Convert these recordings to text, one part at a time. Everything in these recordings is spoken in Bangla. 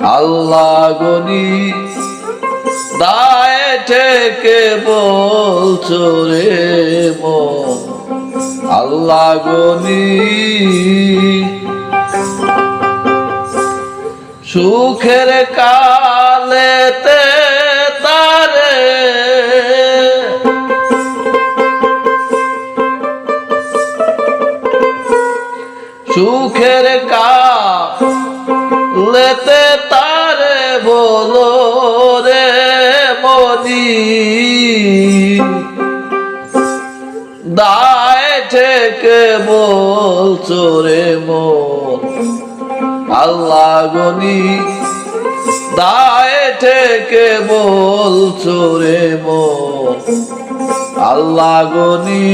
আল্লাহ গনি দায় থেকে বলছ রে আল্লাহ গনি সুখের কালেতে তারে। সুখের কালেতে বলো রে মনি দায় থেকে বলছো রে মন আল্লাহ গনি। দায় থেকে বলছো রে মন আল্লাহ গনি।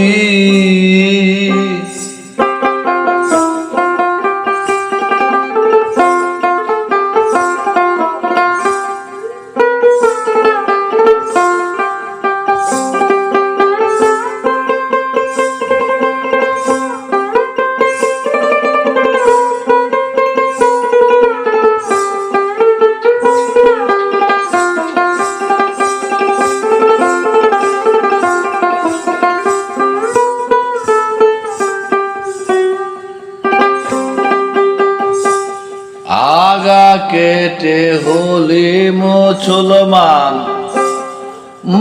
মুসলমান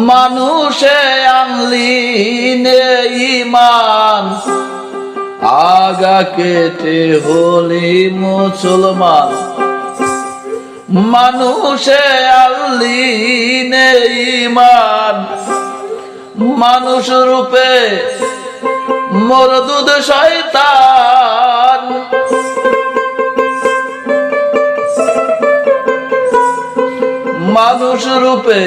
মানুষে আনলি ইমান আগা কেটে হলি মুসলমান। মানুষে আনলি ইমান মানুষ রূপে মরদুদ শয়তান। মানুষ রূপে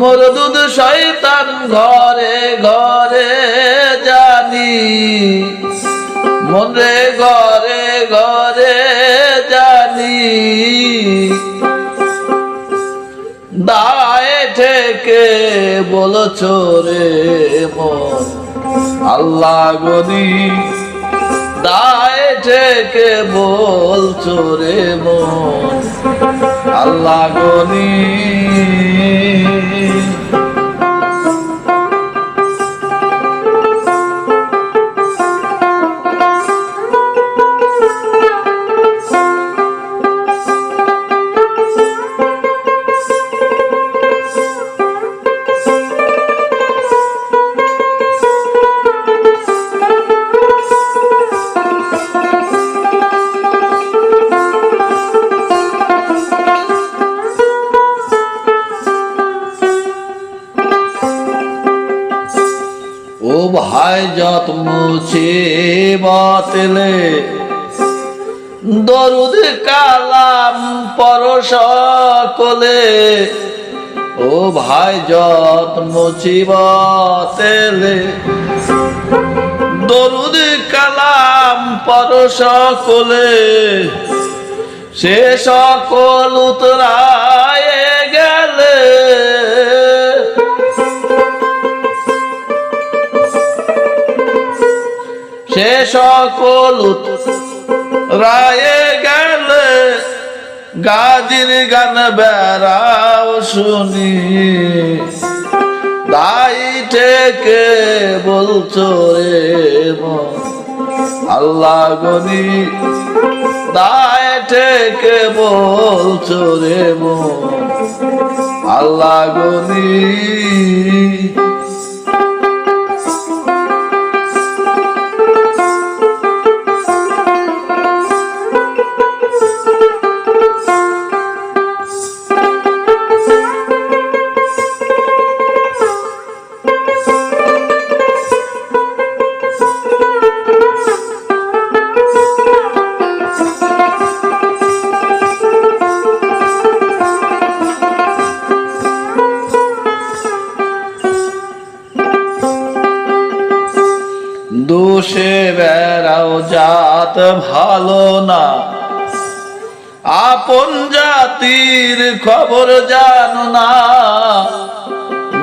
মরদুদ শয়তান ঘরে ঘরে জানি। মনে ঘরে ঘরে জানি। দায় থেকে বলছ রে মন। আল্লাহ গনি দায় থেকে বলছো রে মন আল্লাহ গনি। ও ভাই যত মুছে বাতলে। দরুদ কালাম পরশ কলে ও ভাই যত মুছিবতেলে দরুদ কালাম পরশ কলে সে সকল উতরায় গেলে। সে সকল রায়ে গেলে গাজির গান বেড়াও শুনি। দাই থেকে বলছো রে আল্লাহ গনি দায় থেকে বলছো রে আল্লাহ গনি বেড়াও জাত ভালো না। আপন জাতির খবর জানো না।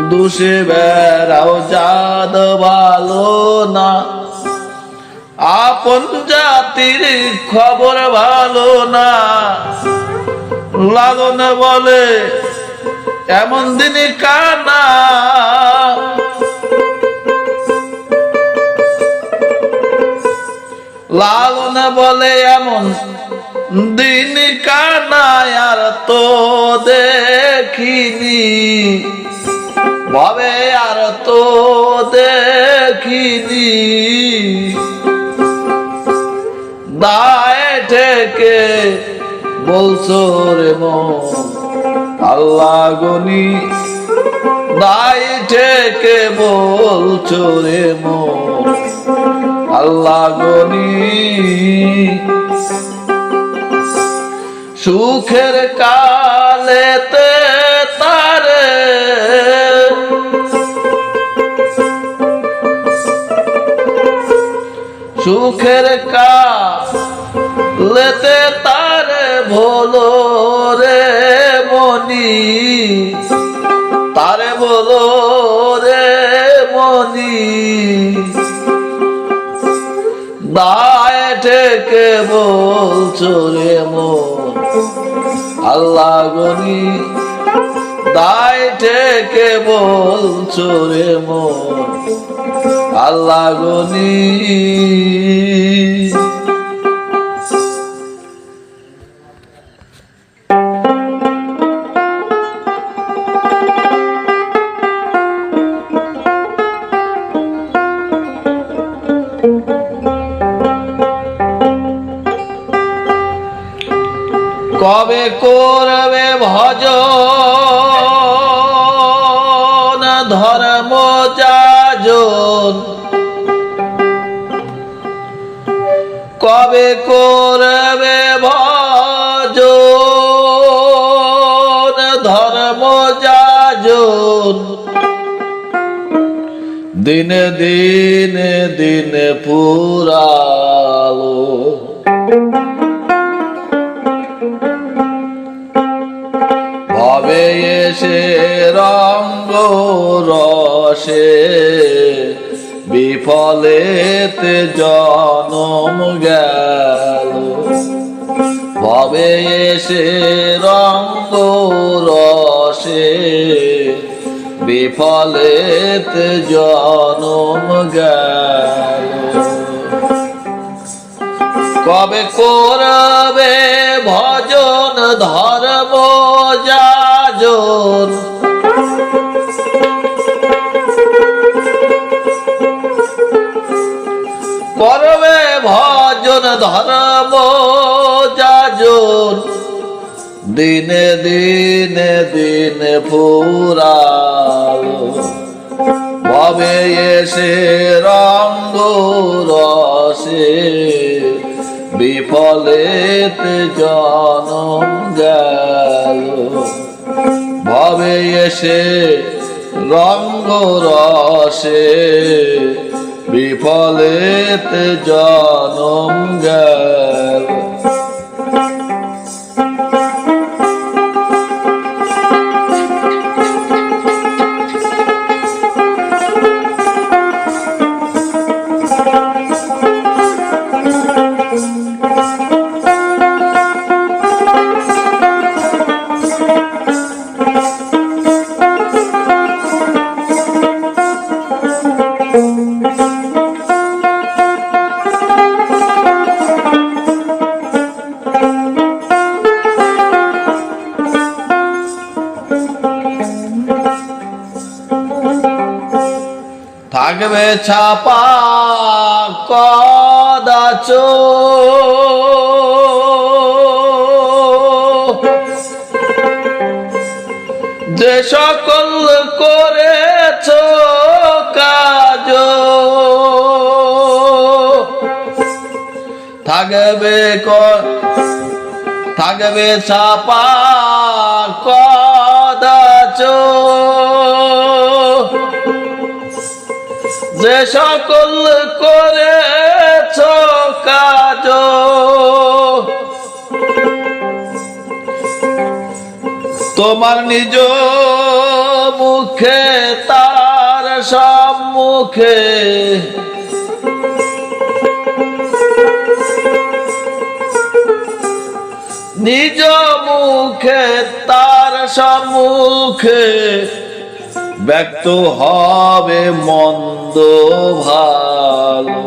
দুষে বেড়াও জাত ভালো না। আপন জাতির খবর ভালো না। লালন বলে, এমন দিন কানা। লালন বলে এমন দিন কানায় আর তো দেখিনি। ভবে আর তো দেখিনি। দায় থেকে বলছো রে আল্লাহ গনি। দায় থেকে বলছো রে মন আল্লাহ গনি। সুখের কালেতে তারে সুখের কালেতে তারে ভোলো রে মনি। দায় থেকে বলছো রে মন। আল্লাহ গনি দায় থেকে বলছো রে মন। আল্লাহ গনি। কবে করবে ভজন ধর্ম কবে করবে ভজন ধর্ম যাজন। দিনে দিনে দিনে পুরালো। রসে বিফলেতে জনম গেল। ভবে এসে রঙ্গ রসে বিফলেতে জনম গেল। কবে করবে ভজন ধর্ম যাজন ধর্ম যাজন। দিনে দিনে দিনে ফুরালো। ভবে এসে রঙ্গ রসে বিফলেতে জনম গেল। ভবে এসে রঙ্গ রসে বিফলেতে জনম গেল। ছাপা কদাচ। যে সকল করেছ কাজ থাকবে থাকবে ছাপা কদাচ। যে সকল করেছ কাজ তোমার নিজ মুখে তার সম্মুখে নিজ মুখে তার সম্মুখে ব্যক্ত হবে মন্দ ভালো।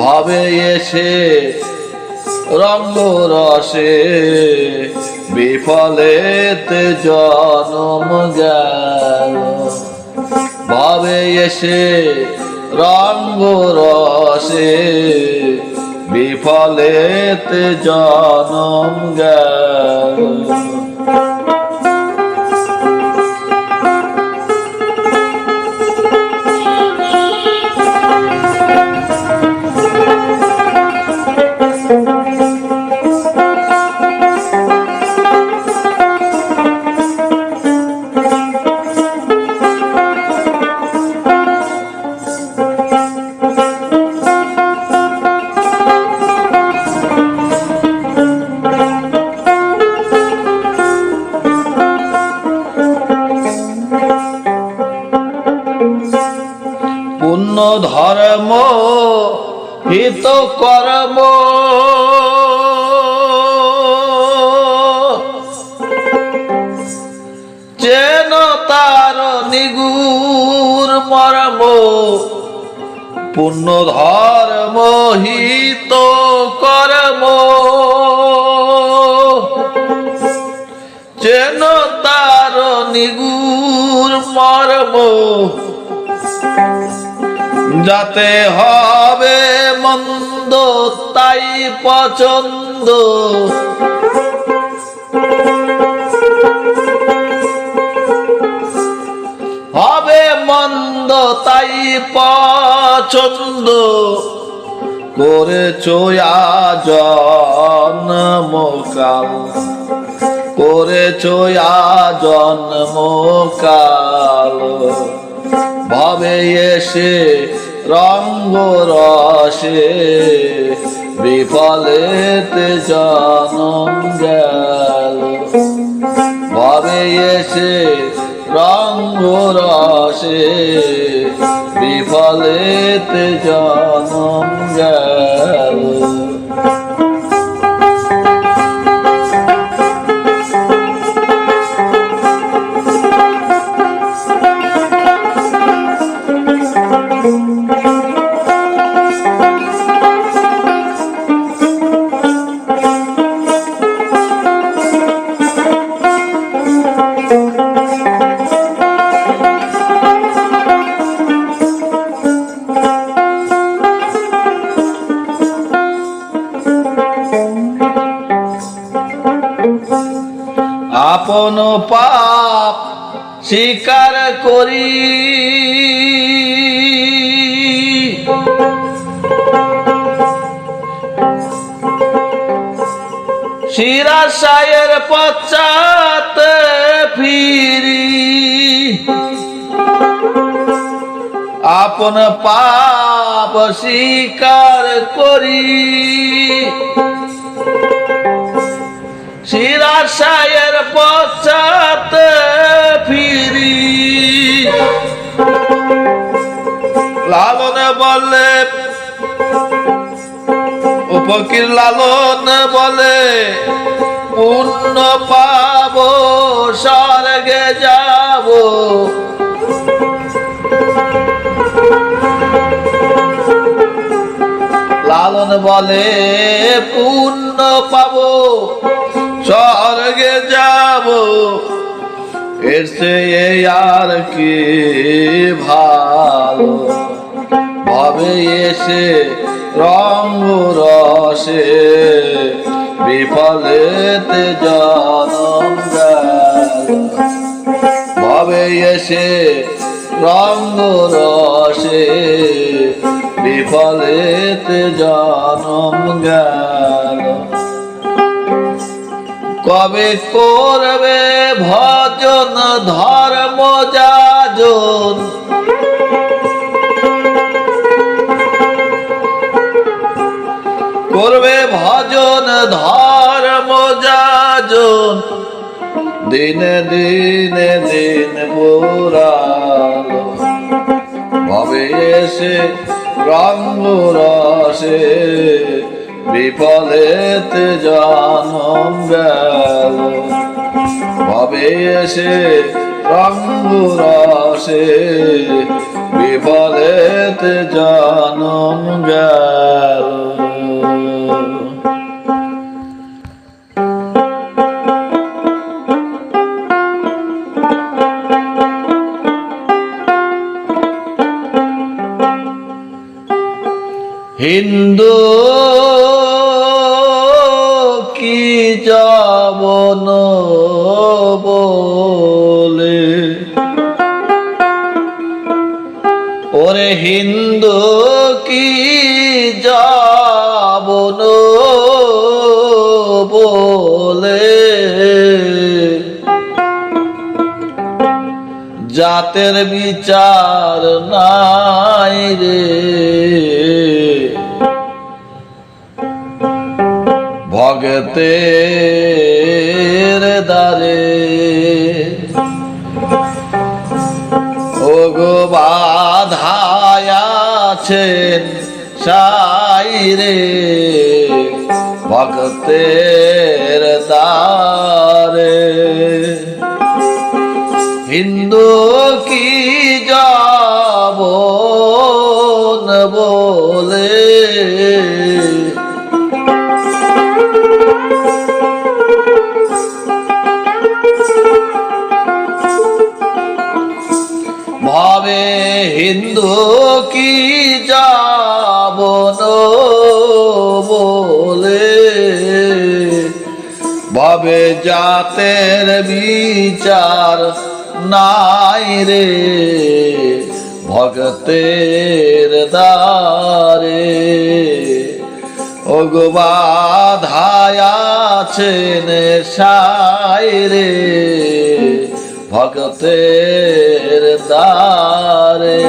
ভাবে এসে রঙ্গ রসে বিফলেতে জনম গেল। ভাবে এসে রঙ্গ রসে বিফলেতে জনম গেল। ধর্ম হিত কর্ম। চেন তার নিগুর মর্ম পুণ্য ধর্ম, হিত কর্ম। চেন তার নিগুর মর্ম যাতে হবে মন্দ তাই পছন্দ। হবে মন্দ তাই পছন্দ। করে চোয়া জন্ম কাল ভাবে এসে রঙ্গ রসে বিফলেতে জনম গেল। ভাবে এসে রঙ্গ রসে বিফলেতে জনম গেল। করি। শিরাশায়ের পশ্চাৎ ফিরি। আপন পাপ স্বীকার করি। শিরাশায়ের পশ্চাৎ ফিরি। লালন বলে উপকির লালন বলে, পূর্ণ পাব, স্বর্গে যাব। লালন বলে, পূর্ণ পাবো স্বর্গে যাব। এর সে আর কি ভালো? ভাবে এসে রঙ্গ রসে বিফলেতে জনম ভাবে এসে রঙ্গ রসে বিফলেতে জনম গেল। কবে করবে ভজন ধর্ম যাজন? করবে ভজন ধর্ম যাজন? দিন দিনে দিন পুরালো ভবে এসে রঙ্গ রসে বিফলেতে জনম গেল। ভবে এসে রঙ্গ রসে বিফলেতে জনম গেল। হিন্দু হিন্দু কি যাবন বলে? জাতের বিচার নাই রে। ভগতের দারে বাধায়াছেন সাইরে ভক্তের দারে হিন্দু কি যাব বলে? ভাবে হিন্দু ভাবে জাতের বিচার নাই রে। ভগতের দারে ওগবাধায়াছেন সাই রে। ভগতের দারে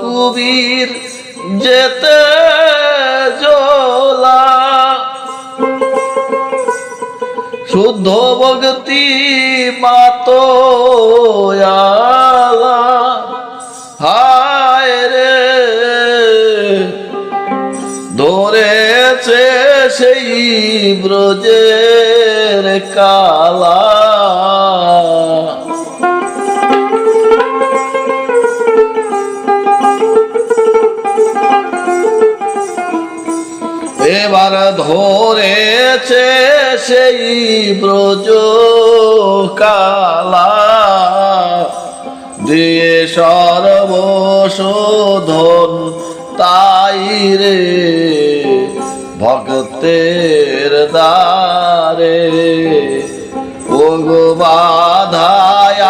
কুবীর যেতে জোলা। শুদ্ধ ভক্তি মাতো হায় রে ধরেছে সেই ব্রজের কালা। ধরেছে সেই ব্রজ কালা দিয়ে সর্বশোধন তাই রে ভক্তের দারে ও গো বাধায়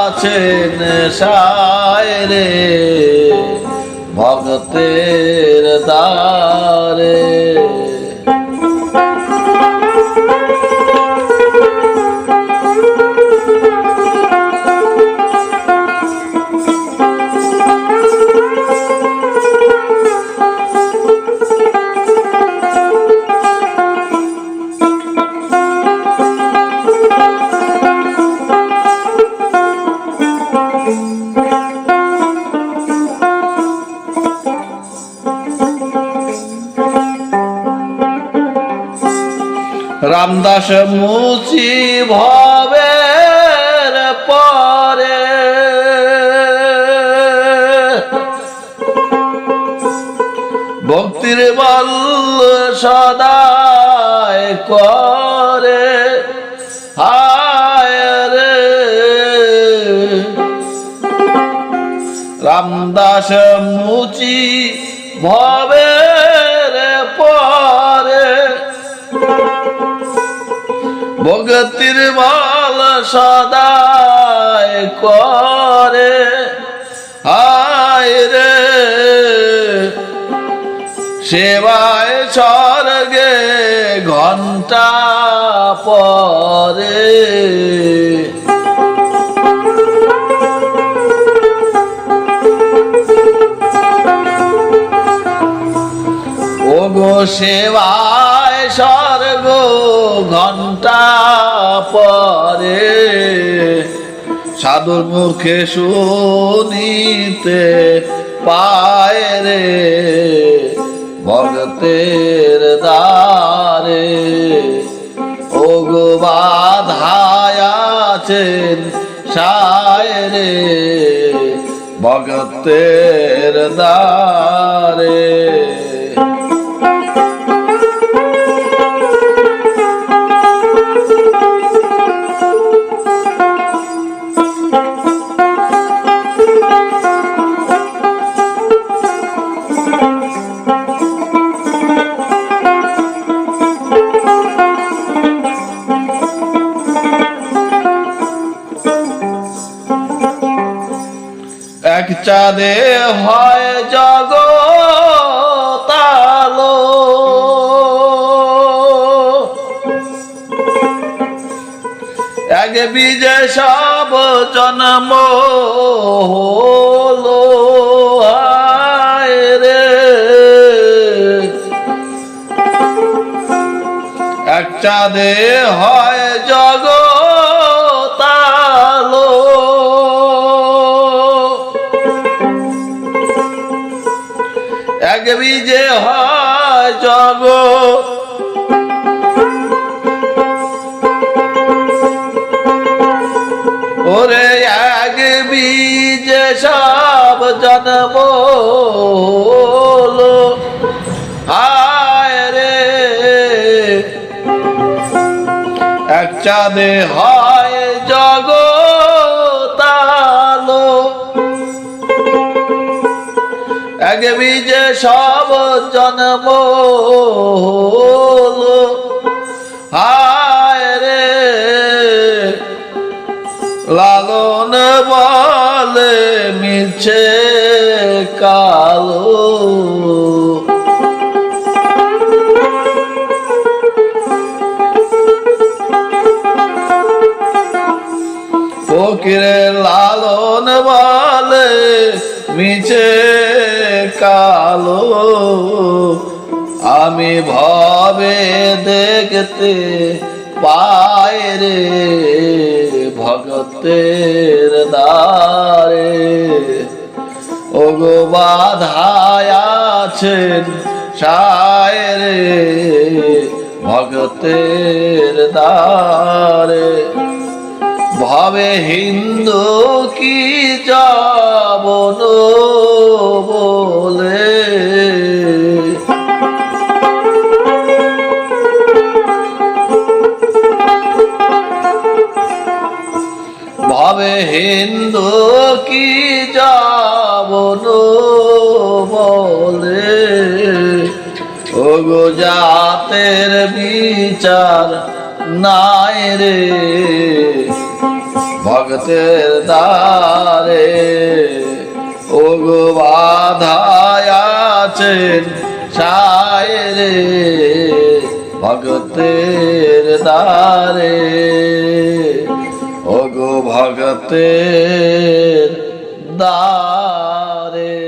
আছেন সায় রে ভক্তের রামদাস মুচি ভাবে পরে। ভক্তির বল সদায় করে। রামদাস মুচি ভব ভক্তির বল সদায় করে। হায় রে সেবায় স্বর্গে ঘণ্টা পরে। ও গো সেবায় পরে। সাধুর মুখে শুনিতে পায় রে ভগতের দ্বারে। ও গো বাধায় আছেন সায়রে ভগতের দ্বারে। চাঁদে হয় জগতালো এক বীজে সব জন্ম হলো রে। এক চাঁদে হয় জগতালো এক বীজে হয় জগ। ওরে এক বীজে সব জন্ম হায় রে। এক চাঁদে হয় জগতালো বীজে সব জন্ম হায় রে লালন বলে মিছে কালো। ফকিরে লালন বলে মিছে কালো, আমি ভবে দেখতে পায় রে ভগতের দ্বারে। ও গো বাধায় আছেন সায়রে ভগতের দ্বারে। ভাবে হিন্দু কি যাবন ভাবে হিন্দু কি যাবন বলে? ও গো জাতের বিচার নাই রে। ভক্তের দ্বারে ও গো বাধায় আছেন সায়রে ভক্তের দ্বারে ভগ ভগতের দ্বারে।